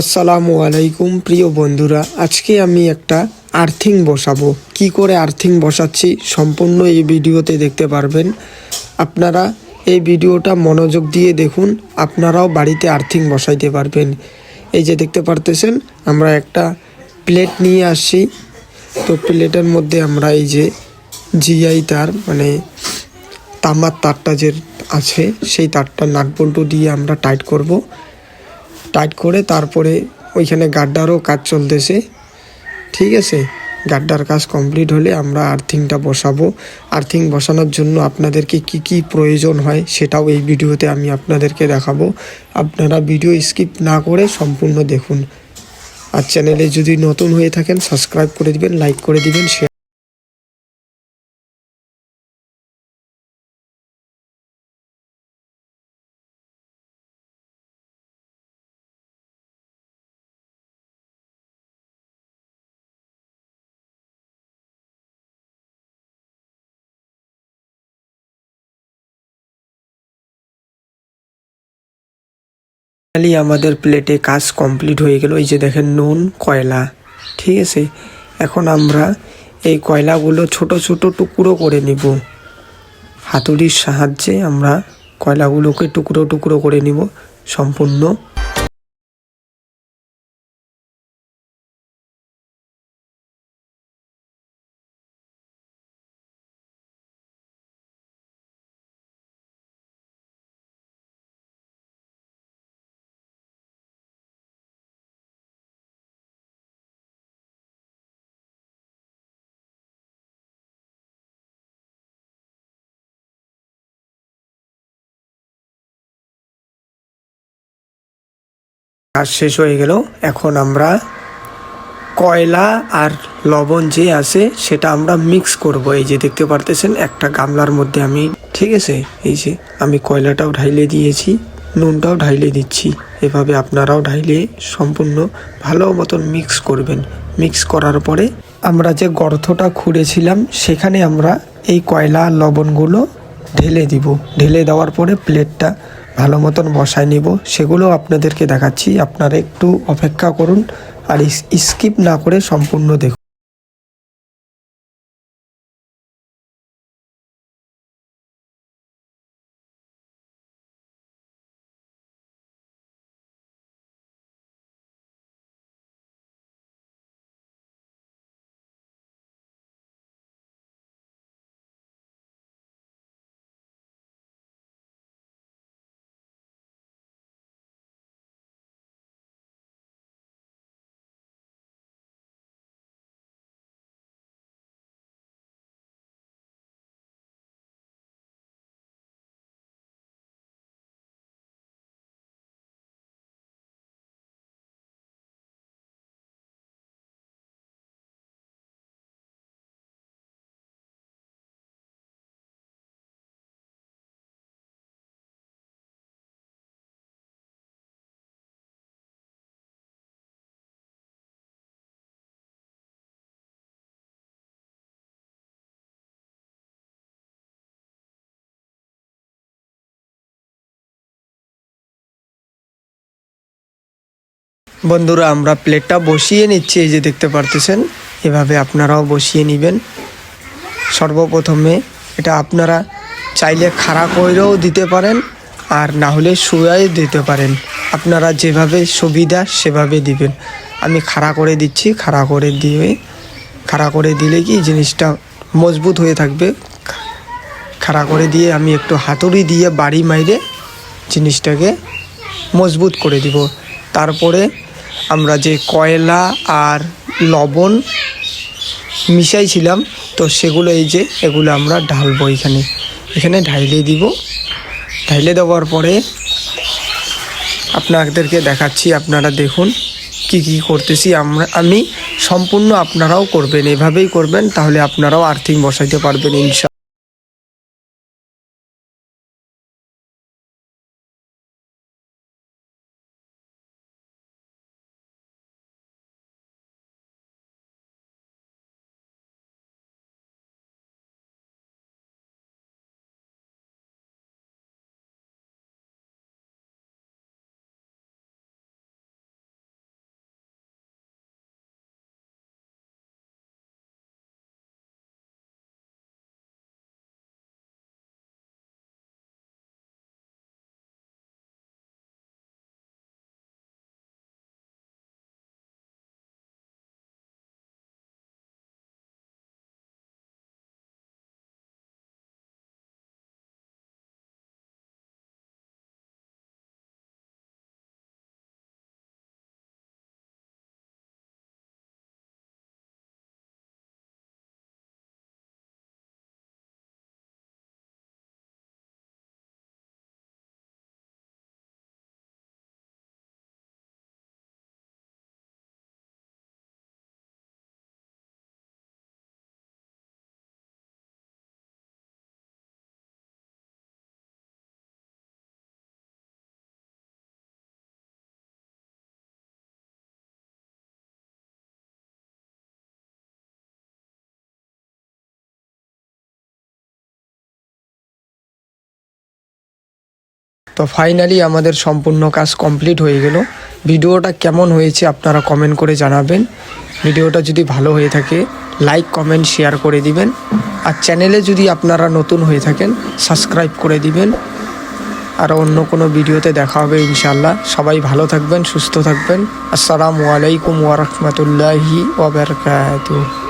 আসসালামু আলাইকুম, প্রিয় বন্ধুরা। আজকে আমি একটা আর্থিং বসাবো। কি করে আর্থিং বসাচ্ছি সম্পূর্ণ এই ভিডিওতে দেখতে পারবেন। আপনারা এই ভিডিওটা মনোযোগ দিয়ে দেখুন, আপনারাও বাড়িতে আর্থিং বসাইতে পারবেন। এই যে দেখতে পারতেছেন, আমরা একটা প্লেট নিয়ে আসছি। তো প্লেটের মধ্যে আমরা এই যে জিআই তার মানে তামার তারটা যে আছে, সেই তারটা নাট বল্টু দিয়ে আমরা টাইট করব। টাইট করে তারপরে ওইখানে গাড্ডারও কাজ চলতেছে। ঠিক আছে? গাড্ডার কাজ কমপ্লিট হলে আমরা আর্থিংটা বসাবো। আর্থিং বসানোর জন্য আপনাদেরকে কি কি প্রয়োজন হয় সেটাও এই ভিডিওতে আমি আপনাদেরকে দেখাবো। আপনারা ভিডিও স্কিপ না করে সম্পূর্ণ দেখুন। আর চ্যানেলে যদি নতুন হয়ে থাকেন, সাবস্ক্রাইব করে দিবেন, লাইক করে দিবেন শেয়ার ফাইনালি আমাদের প্লেটে কাজ কমপ্লিট হয়ে গেল। এই যে দেখেন নুন, কয়লা, ঠিক আছে? এখন আমরা এই কয়লাগুলো ছোট ছোট টুকরো করে নিব। হাতুড়ির সাহায্যে আমরা কয়লাগুলোকে টুকরো টুকরো করে নিব। সম্পূর্ণ কাজ শেষ হয়ে গেল। এখন আমরা কয়লা আর লবণ যে আছে, সেটা আমরা মিক্স করব। এই যে দেখতে পারতেছেন, একটা গামলার মধ্যে আমি, ঠিক আছে? এই যে আমি কয়লাটাও ঢাইলে দিয়েছি, নুনটাও ঢাইলে দিচ্ছি। এভাবে আপনারাও ঢাইলে সম্পূর্ণ ভালো মতন মিক্স করবেন। মিক্স করার পরে আমরা যে গর্তটা খুঁড়েছিলাম, সেখানে আমরা এই কয়লা লবণগুলো ঢেলে দিব। ঢেলে দেওয়ার পরে প্লেটটা ভালো মতন বসায় নিব, সেগুলো আপনাদেরকে দেখাচ্ছি। আপনারা একটু অপেক্ষা করুন আর স্কিপ না করে সম্পূর্ণ দেখুন। বন্ধুরা, আমরা প্লেটটা বসিয়ে নিচ্ছি, এই যে দেখতে পারতেছেন, এভাবে আপনারাও বসিয়ে নেবেন। সর্বপ্রথমে এটা আপনারা চাইলে খাড়া কইরেও দিতে পারেন, আর না হলে শুয়াই দিতে পারেন। আপনারা যেভাবে সুবিধা সেভাবে দিবেন। আমি খাড়া করে দিচ্ছি, খাড়া করে দিয়ে, খাড়া করে দিলে কি জিনিসটা মজবুত হয়ে থাকবে। খাড়া করে দিয়ে আমি একটু হাতুড়ি দিয়ে বাড়ি মাইরে জিনিসটাকে মজবুত করে দিব। তারপরে আমরা যে কয়লা আর লবণ মিশাইছিলাম, তো সেগুলো এই যে এগুলো আমরা ঢালবো এখানে। এখানে ঢাইলে দিব। ঢাইলে দেওয়ার পরে আপনাদেরকে দেখাচ্ছি, আপনারা দেখুন কি কি করতেছি আমরা, আমি সম্পূর্ণ আপনারাও করবেন, এভাবেই করবেন, তাহলে আপনারাও আর্থিং বসাইতে পারবেন, ইনশা তো ফাইনালি আমাদের সম্পূর্ণ কাজ কমপ্লিট হয়ে গেল। ভিডিওটা কেমন হয়েছে আপনারা কমেন্ট করে জানাবেন। ভিডিওটা যদি ভালো হয়ে থাকে লাইক কমেন্ট শেয়ার করে দিবেন। আর চ্যানেলে যদি আপনারা নতুন হয়ে থাকেন সাবস্ক্রাইব করে দিবেন। আর অন্য কোনো ভিডিওতে দেখা হবে ইনশাল্লাহ সবাই ভালো থাকবেন, সুস্থ থাকবেন। আসসালামু আলাইকুম ওয়া রাহমাতুল্লাহি ওয়া বারাকাতুহু।